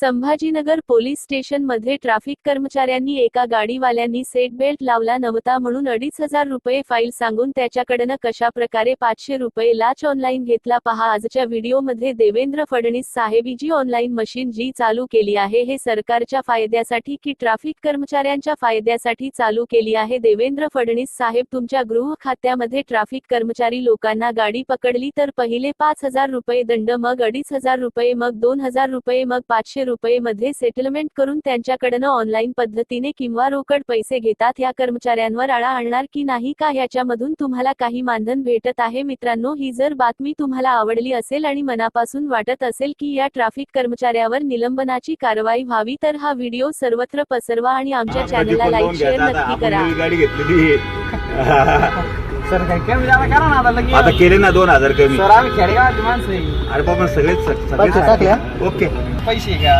Sambhajinagar police स्टेशनमध्ये traffic कर्मचाऱ्यांनी एका गाडीवाल्यांनी सेट बेल्ट लावला नव्हता म्हणून अडीच हजार रुपये फाईल सांगून त्याच्याकडनं कशा प्रकारे पाचशे रुपये लाच ऑनलाईन घेतला. पहा आजच्या व्हिडिओमध्ये देवेंद्र फडणवीस साहेबी जी ऑनलाईन मशीन जी चालू केली आहे हे सरकारच्या फायद्यासाठी की ट्रॅफिक कर्मचाऱ्यांच्या फायद्यासाठी चालू केली आहे? देवेंद्र फडणवीस साहेब तुमच्या गृह खात्यामध्ये ट्रॅफिक कर्मचारी लोकांना गाडी पकडली तर पहिले पाच हजार रुपये दंड मग अडीच हजार रुपये मग दोन हजार रुपये मग पाचशे रुपये मध्ये सेटलमेंट करून त्यांच्याकडनं ऑनलाईन पद्धतीने किंवा रोकड पैसे घेतात या कर्मचाऱ्यांवर आळा आणणार की नाही का याच्यामधून तुम्हाला काही मानधन भेटत आहे? मित्रांनो ही जर बातमी तुम्हाला आवडली असेल आणि मनापासून वाटत असेल की या ट्रॅफिक कर्मचाऱ्यावर निलंबनाची कारवाई व्हावी तर हा व्हिडिओ सर्वत्र पसरवा आणि आमच्या चॅनलला लाईक शेअर नक्की करा. सर काही कमी जादा करा ना आता लगेच. आता केले ना दोन हजार कमी. सर आम्ही खेडेगावाची माणसं आहे. अरे बाबा सगळेच टाकले, ओके. पैसे का